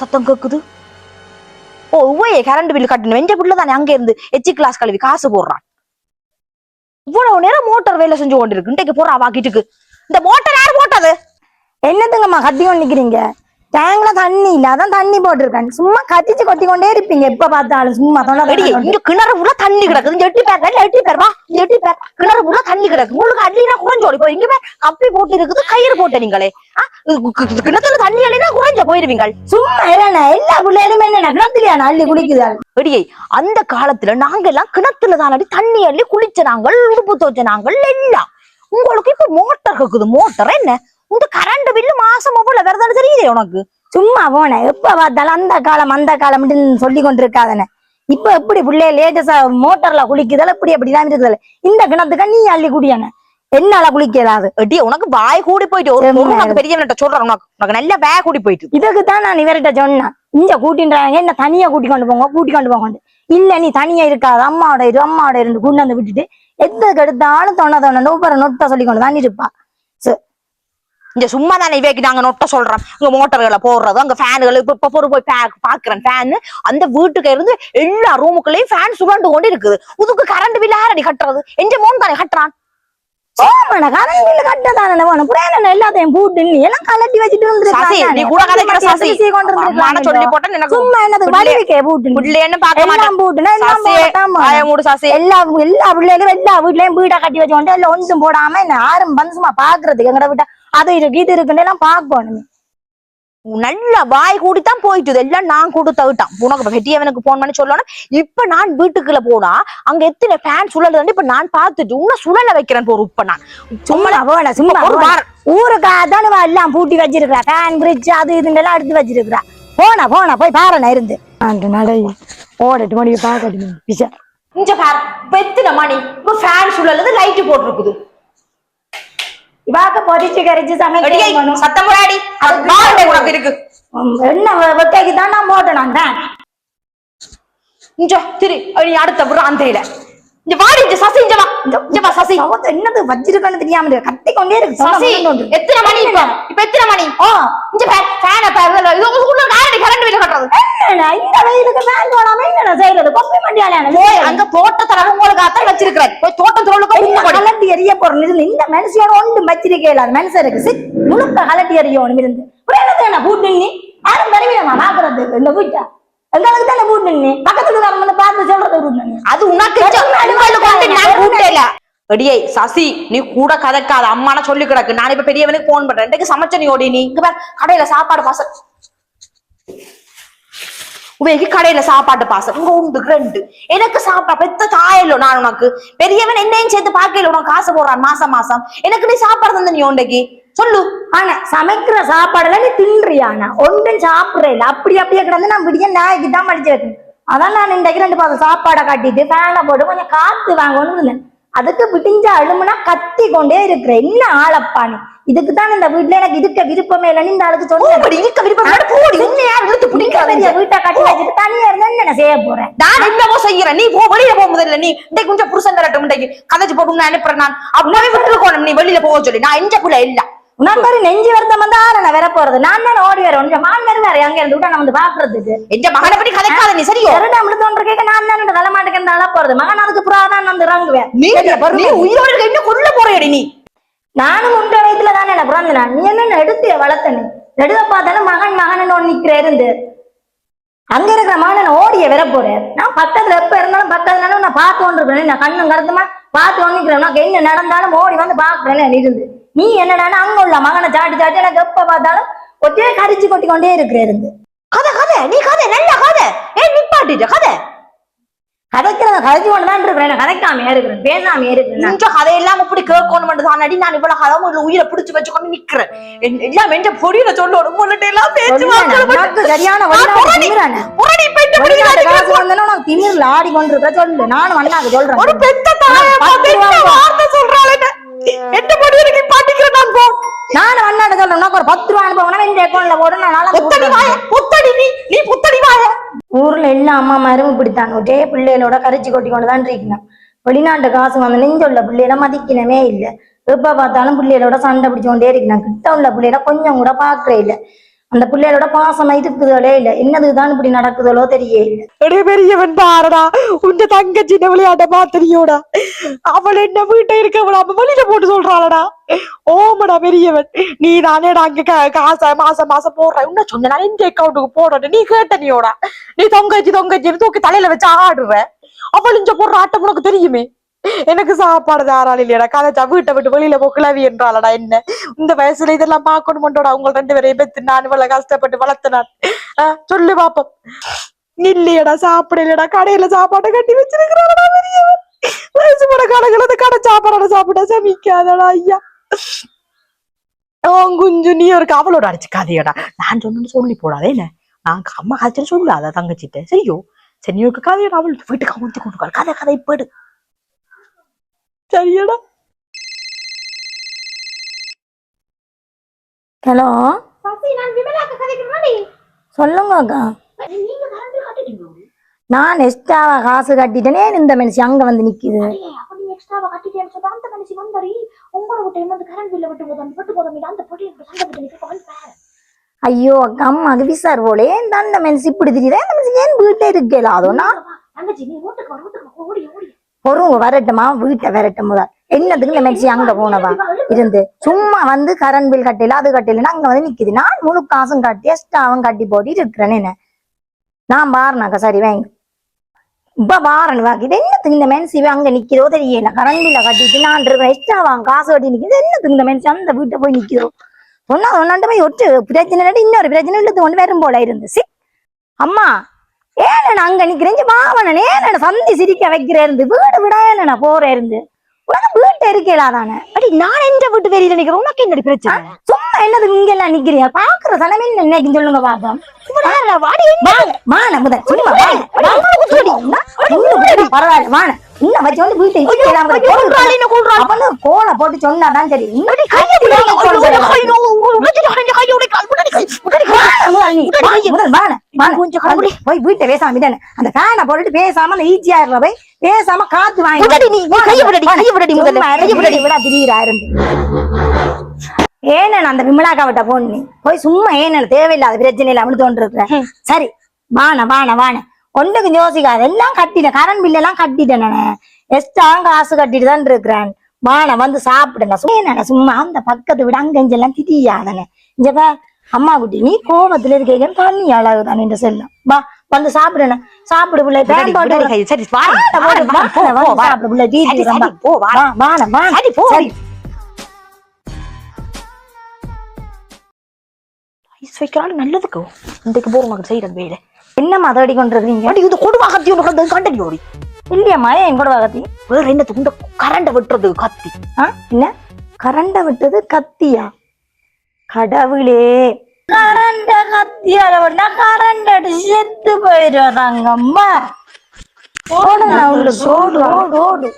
சத்தம் கேக்குது? ஓ உவையே current bill கட்டணும் வெஞ்ச புள்ள தானே அங்க இருந்து எச்சி கிளாஸ் கழுவி காசு போடுறான். இவ்வளவு நேரம் மோட்டார் வேலை செஞ்சு கொண்டிருக்கு. இன்றைக்கு போறா வாக்கிட்டுக்கு இந்த மோட்டார் யார் போட்டது? என்னதுங்கம்மா கட்டி கொண்டு நிக்கிறீங்க டேங்க்ல தண்ணி இல்ல. அதான் தண்ணி போட்டிருக்கேன். சும்மா கத்திச்சு கொட்டி கொண்டே இருப்பீங்க. எப்ப பார்த்தாலும் சும்மா. இங்க கிணறு ஃபுல்லா தண்ணி கிடக்குது எட்டி பேர் எட்டி பேர் வா. எட்டி பேர். கிணறு ஃபுல்லா தண்ணி கிடக்கு. உங்களுக்கு அள்ளினா குறைஞ்சோடி. போய் இங்க பேர் கப்பி போட்டு இருக்குது கயிறு போட்ட நீங்களே. கிணத்துல தண்ணி அள்ளினா குறைஞ்ச போயிருவீங்க சும்மா இல்லண்ணா எல்லா பிள்ளைகளுமே என்ன கிணத்துலயா அள்ளி குடிக்குதாள் எடியை அந்த காலத்துல நாங்க எல்லாம் கிணத்துல தான் அடி தண்ணி அள்ளி குளிச்ச நாங்கள் உடுப்பு துவைச்ச நாங்கள் எல்லாம். உங்களுக்கு இப்ப மோட்டார் கேக்குது. மோட்டார் என்ன? இந்த கரண்ட் பில்லு மாசம் போல வேற தெரியுதே உனக்கு? சும்மா போனேன் எப்ப பார்த்தாலும் அந்த காலம் அந்த காலம் சொல்லி கொண்டிருக்காதனே இப்ப எப்படி பிள்ளைய லேட்டஸா மோட்டார்ல குளிக்குதால இப்படி அப்படிதான் இருக்குதுல இந்த கிணத்துக்கு நீ அள்ளி குடியானே. என்னால குளிக்கிறாது எடியே உனக்கு வாய் கூடி போயிட்டு ஒரு உனக்கு பெரியவன்கிட்ட சொல்றேன் உனக்கு உனக்கு நல்ல வே கூடி போயிட்டு. இதுக்கு தான் நான் இவர்கிட்ட சொன்னேன். இங்க கூட்டின்றாங்க என்ன தனியா கூட்டி கொண்டு போங்க கூட்டி கொண்டு போங்க இல்ல நீ தனியா இருக்காது அம்மாவோட இரு அம்மாவோட இருந்து கொண்டு வந்து விட்டுட்டு எதுக்கு எடுத்தாலும் தொண்ண தொண்ண நோப்பர நொட்ட சொல்லி கொண்டு தான் இருப்பா. இங்க சும்மா தானே இவைக்கு நாங்க நொட்ட சொல்றோம் இங்க மோட்டர்களை போடுறது அங்க ஃபேனுகள் இப்ப இப்ப போய் பாக்குறேன் ஃபேன் அந்த வீட்டுக்கு இருந்து எல்லா ரூமுக்குள்ளயும் ஃபேன் சுழண்டு கொண்டு இருக்குது இதுக்கு கரண்ட் பில் யாரடி கட்டுறது? எந்த மோன் தானே கட்டுறான். ஓமன கரண்ட் பில்லு கட்டதானே வேணும் புரியல எல்லாத்தையும் போட்டு நீ எல்லாம் கலட்டி வச்சுட்டு சசி நீ கூட சசி. அம்மான சொல்லி எனக்கு சும்மா என்னது வலிவிக்கே போட்டு பார்க்க மாட்டேன். போட்டுனா எல்லாம் மூடு சசி. எல்லா எல்லா பிள்ளைகளும் எல்லா வீட்லயும் வீடா கட்டி வச்சுக்கொண்டு எல்லாம் ஒன்றும் போடாம என்ன வந்து சும்மா பாக்குறதுக்கு எங்கட வீட்டா. அது இருக்கு இது இருக்குன்னு எல்லாம் பாக்கணும் நல்ல வாய் கூடித்தான் போயிட்டு எல்லாம் நான் கொடுத்து விட்டான் உனக்கு பெட்டியவனுக்கு போன் பண்ணி சொல்லணும் இப்ப நான் வீட்டுக்குள்ள போனா அங்க எத்தனை ஃபேன் சுழல் இப்ப நான் பார்த்துட்டு உன்ன சுழல வைக்கிறேன் போற இப்ப நான். சும்மா போன சும்மா ஒரு. வாரம். ஊருக்கு அதானுவா எல்லாம் பூட்டி வச்சிருக்கிறா. ஃபேன் பிரிட்ஜ் அது இதுன்னு எல்லாம் எடுத்து வச்சிருக்கிறா. போனா போனா போய் பாருண்ணா இருந்து. அந்த நடை. ஓடட்டு மணி பாக்கட்டு பிச்சை. இங்க பாரு. இப்ப எத்தனை மணி? ஃபேன் சுழலுது லைட் போட்டிருக்குது. அது நாலு உனக்கு இருக்கு என்ன வெக்கைக்கு தான் நான் திரு நீ அடுத்த பிராந்தையில இங்க வாடி இங்க சசி இங்க வா இங்க வா சசி என்னது வச்சிருக்கன்னு தெரியாம இருக்கு. கத்தி கொண்டே இருக்கு சசி. எத்தனை மணி இப்ப இப்ப எத்தனை மணி ஓ இங்க பாரு ஃபேனை பாரு இது உங்க ஊர்ல கரண்ட் பில் கட்டுறது இந்த வெயிலுக்கு ஃபேன் போடாம என்னடா செய்யறது. கொப்பி மண்டியால அங்க வச்சிருக்கிறேன். போய் தோட்டம் தொழிலுக்கு. கலட்டி போறோம் இருந்து இந்த மனுஷியோட ஒன்று வச்சிருக்கே அது மனுஷருக்கு சிக் முழுக்க கலட்டி எறியணும் இருந்து. என்னது என்ன பூட்டு நீ யாரும் வருவீனமா பாக்குறதுக்கு இந்த வீட்டை. எங்களுக்கு தானே பூட்டு நீ பக்கத்துல வந்து பார்த்து சொல்றது அது உனக்கு எடியே சசி நீ கூட கதைக்காத. அம்மான சொல்லி கிடக்கு. நான் இப்ப பெரியவனுக்கு போன் பண்றேன். சமைச்ச நீ ஓடி நீ. இங்க பாரு கடையில சாப்பாடு பாச உபயோகி கடையில சாப்பாட்டு பாசம்? இங்க உண்டு ரெண்டு எனக்கு சாப்பாடு பெத்த தாயല്ലോ நான் உனக்கு. பெரியவன் என்னையும் சேர்த்து பார்க்கல உனக்கு காசு போடுறான் மாசம் மாசம். எனக்கு நீ சாப்பாடு தந்த நீ உண்டைக்கு. சொல்லு. ஆனா சமைக்கிற சாப்பாடுல நீ தின்றியானா ஒன்றும் சாப்பிடற இல்ல. அப்படி அப்படியே கிடந்து நான் விடிய நாய்க்கு தான் மடிச்சு வைக்கணும். அதான் நான் இன்றைக்கு ரெண்டு பாசம் சாப்பாடை காட்டிட்டு ஃபேனை போட்டு கொஞ்சம் காத்து வாங்கணும்னு இருந்தேன். அதுக்கு விடிஞ்ச அழுமுனா கத்தி கொண்டே இருக்கிற. என்ன ஆளப்பா நீ? இதுக்கு தான் இந்த வீட்டுல எனக்கு இருக்க விருப்பமே இல்லைன்னு இந்த ஆளுக்கு சொன்னேன். இருக்க விருப்பம் போடி. உன்னை யார் இழுத்து பெரிய பிடிக்காதீங்க வீட்டை கட்டி வச்சுட்டு தனியா இருந்தா என்ன செய்ய போறேன்? நான் என்னவோ செய்யறேன் நீ போ வெளியில போக முதல்ல. நீ இன்றைக்கு கொஞ்சம் புருஷன் தரட்டும் இன்றைக்கு. கதைச்சு போட்டு உன்னை அனுப்புறேன் நான். அப்படியே விட்டுருக்கோம் நீ வெளியில போக சொல்லி. நான் எஞ்ச புள்ள இல்ல. உனக்கு ஒரு நெஞ்சு வருத்தம் வந்து நான் வர போறது. நான் தானே ஓடி வரேன். கொஞ்சம் மாமனார் வேற அங்க இருந்து விட்டா நான் வந்து பாக்குறதுக்கு. எந்த மகனை பத்தி கதைக்காத நீ சரியோ? இரண்டு அமிர்த ஒன்று கேட்க நான் தான் தலை மாட்டேன் அழ போறது. மகன் அதுக்கு புறாதான் இறங்குவேன் நீ. நீ உயிரோடு இன்னும் கொல்ல போறேடி நீ. நானும் உண்ட வயசுல தானே என்ன பிறந்தேன்? நீ என்ன எடுத்து வளர்த்த நீ? நெடுக பார்த்தாலும் மகன் மகன் ஒன்று நிக்கிற இருந்து. அங்க இருக்கிற மகன் ஓடிய வர போறேன். நான் பக்கத்துல எப்ப இருந்தாலும் பக்கத்துல நான் பார்த்து இருக்கிறேன் நான் கண்ணும் கருத்துமா? பார்த்து நிக்கிறேன் உனக்கு என்ன நடந்தாலும் ஓடி வந்து பாக்குறேன் இருந்து. நீ என்னடா அங்க உள்ள மகனை சாட்டி சாட்டி எனக்கு எப்ப பார்த்தாலும் ஒற்றே கரிச்சு கொட்டி கொண்டே இருக்கிற இருந்து. கதை கதை. நீ கதை நல்ல கதை. ஏன் நிப்பாட்டிட்ட கதை. கதைக்கிறத கதைச்சு கொண்டு தான் இருக்கிறேன். நான் கதைக்காமையா இருக்கிறேன் பேசாமையா இருக்கிறேன். கொஞ்சம் கதையெல்லாம் இப்படி கேட்கணும் தானடி நான் இவ்வளவு கதை உள்ள உயிரை பிடிச்சு வச்சு கொண்டு நிக்கிறேன் எல்லாம் வெஞ்ச பொடியில சொல்லணும் உன்கிட்ட எல்லாம் பேச்சு சரியான திமிர்ல ஆடி கொண்டிருக்க சொல்லு நானும் அண்ணாக்கு சொல்றேன். ஒரு பெத்த வார்த்தை சொல்றாள் பொடி எனக்கு பாட்டிக்கிறேன் நான் போ. நானும் அண்ணாட்ட சொல்றேன். ஒரு பத்து ரூபா அனுப்பவனா இந்த அக்கௌண்ட்ல போடு நான் நாளா புத்தடி வாய புத்தடி நீ நீ புத்தடி வாய ஊர்ல எல்லா அம்மா மாரும் இப்படித்தான். ஒரே பிள்ளைகளோட கரைச்சி கொட்டி கொண்டு தான் இருக்கணும். வெளிநாட்டு காசு வந்து நெஞ்சுள்ள பிள்ளைகளை மதிக்கணுமே இல்ல. எப்ப பார்த்தாலும் பிள்ளைகளோட சண்டை பிடிச்சு கொண்டே இருக்கணும். கிட்ட உள்ள பிள்ளைகளை கொஞ்சம் கூட பாக்குறே இல்லை. அந்த பிள்ளைகளோட பாசம் இருக்குதோ இல்ல. என்னதுதான் இப்படி நடக்குதோ தெரியல எடே பெரியவன் பாரடா உந்த தங்கச்சி விளையாட்ட பாத்திரியோடா அவள் என்ன வீட்டை இருக்க அப்ப வெளியில போட்டு சொல்றாளடா. ஓமடா பெரியவன் நீ தானேடா அங்க கா- காசை மாசம் மாசம் போடுற. உன்ன சொன்ன நான் இந்த அக்கௌண்ட்டுக்கு போடணும் நீ கேட்ட நீயோடா. நீ தொங்கச்சி தொங்கச்சின்னு தூக்கி தலையில வச்சு ஆடுற. அவள் இங்க போடுற ஆட்டம் உனக்கு தெரியுமே? எனக்கு சாப்பாடு தாராளம் இல்லையடா. கதைச்சா வீட்டை விட்டு வெளியில போ என்றாளடா என்ன? இந்த வயசுல இதெல்லாம் பார்க்கணுமோடா அவங்க ரெண்டு பேரையும் பெத்து நான் இவ்வளவு கஷ்டப்பட்டு வளர்த்தினான். சொல்லு பாப்போம். இல்லையடா. சாப்பிடலடா கடையில சாப்பாட்டை கட்டி வச்சிருக்கிறாடா பெரியவன். வயசு போட கடைகள் அந்த கடை சாப்பாடோட சாப்பிட சமைக்காதடா ஐயா. ஓ குஞ்சு நீ ஒரு அவளோட அடிச்சு கதையடா நான் சொன்னு சொல்லி போடாதே என்ன? நான் அம்மா கதைச்சு சொல்லாத தங்கச்சிட்ட. சரியோ? சரி நீ ஒரு கதையடா. அவள் வீட்டுக்கு அமர்த்தி கொண்டு கதை கதை போடு சரியடா. ஹலோ? நான் சொல்லுங்க அக்கா. நான் எக்ஸ்ட்ராவா காசு கட்டிட்டேனே இந்த மனுஷன் அங்க வந்து நிக்குது. ஐயே, அந்த மனுஷி அந்த அக்கா அம்மாக்கு விசார் போலே இந்த அந்த மனுஷன் இப்படி தெரியுதா? இந்த மனுஷன் ஏன் வீட்டுல இருக்கல அதோனா தங்கச்சி நீ வரட்டுமா? வீட்டை வரட்டும் முதல். என்னதுக்கு இந்த மனுஷன் அங்க போனவா? இருந்து. சும்மா வந்து கரண்ட் பில் கட்டல அது கட்டலன்னா அங்க வந்து நிக்குது. நான் முழு காசும் கட்டி எஸ்டாவும் கட்டி போட்டு இருக்கிறேன்னு என்ன? நான் பாருனாக்கா சரி வாங்க. இப்ப பாரன் வாக்கு. இது என்னத்துக்கு இந்த மென்சி அங்க நிக்கிறதோ தெரியல. கரண்ட் பில்ல கட்டிட்டு நான் இருக்கிறேன். எஸ்டா வாங்க காசு கட்டி நிக்குது. என்னத்துக்கு இந்த மென்சி அந்த வீட்டை போய் நிக்கிறோம் சொன்னா சொன்னாண்டு போய் ஒட்டு. பிரச்சனை இன்னொரு பிரச்சனை இல்லது கொண்டு வரும் போல இருந்து. சி அம்மா ஏன் அங்க நிக்கிறேன் பாவனன் ஏன் சந்தி சிரிக்க வைக்கிற இருந்து வீடு விட நான் போற இருந்து உனக்கு வீட்டு இருக்கலா தானே அடி நான் எந்த வீட்டு வெளியில நிக்கிறேன் உனக்கு என்னடி பிரச்சனை சும்மா என்னது இங்க எல்லாம் நிக்கிறீங்க பாக்குற சனமே நினைக்கும் சொல்லுங்க பாப்போம் பரவாயில்ல வாண இன்னும் வச்சு வந்து வீட்டை கோலை போட்டு சொன்னாதான் சரி போய் பேசாம அந்த ஃபேனை போட்டுட்டு பேசாம அந்த ஈச்சியா இருக்கிற போய் பேசாம காத்து வாங்கி நீ, கையை முதல்ல. விட. ஏன்னு அந்த விமலாக்கா விட்ட போன் நீ போய் சும்மா ஏன்னு தேவையில்லாத பிரச்சனை இல்ல அப்படி தோன்றிருக்கிறேன் சரி வாண வாண வாண. ஒன்றுக்கு யோசிக்காத எல்லாம் கட்டிட்டேன் கரண்ட் பில் எல்லாம் கட்டிட்டேன் நானு. எக்ஸ்ட்ரா காசு கட்டிட்டு தான் இருக்கிறேன். வாண வந்து சாப்பிடுங்க. சும்மா சும்மா அந்த பக்கத்து விட அங்கெஞ்செல்லாம் திரியாதனே இங்க பா அம்மா குட்டி நீ கோபத்துல இருக்கீங்க தண்ணி அழகுதான் என்று செல்லும் வா வந்து சாப்பிடுன சாப்பிடு பிள்ளை பேன் போட்டு சரி சாப்பிடு பிள்ளை போ, வா. வா. சரி, போ. ஐஸ் வைக்கிறாள் நல்லதுக்கு. இன்றைக்கு போற மகன் செய்யறது வேலை. என்னம்மா அதடி கொண்டிருக்கீங்க அடி இது கொடுவா கத்தி உனக்கு கண்டடி ஓடி. இல்லையம்மா என் கூட வகத்தி வேற என்னத்துக்கு இந்த கரண்ட விட்டுறது கத்தி. ஆ என்ன? கரண்ட விட்டது கத்தியா? கடவுளே. கரண்ட கத்தியால விட்டா கரண்ட் அடிச்சு செத்து போயிடுவாங்கம்மா ஓடு நான் உள்ள ஓடு. ஓடு ஓடு.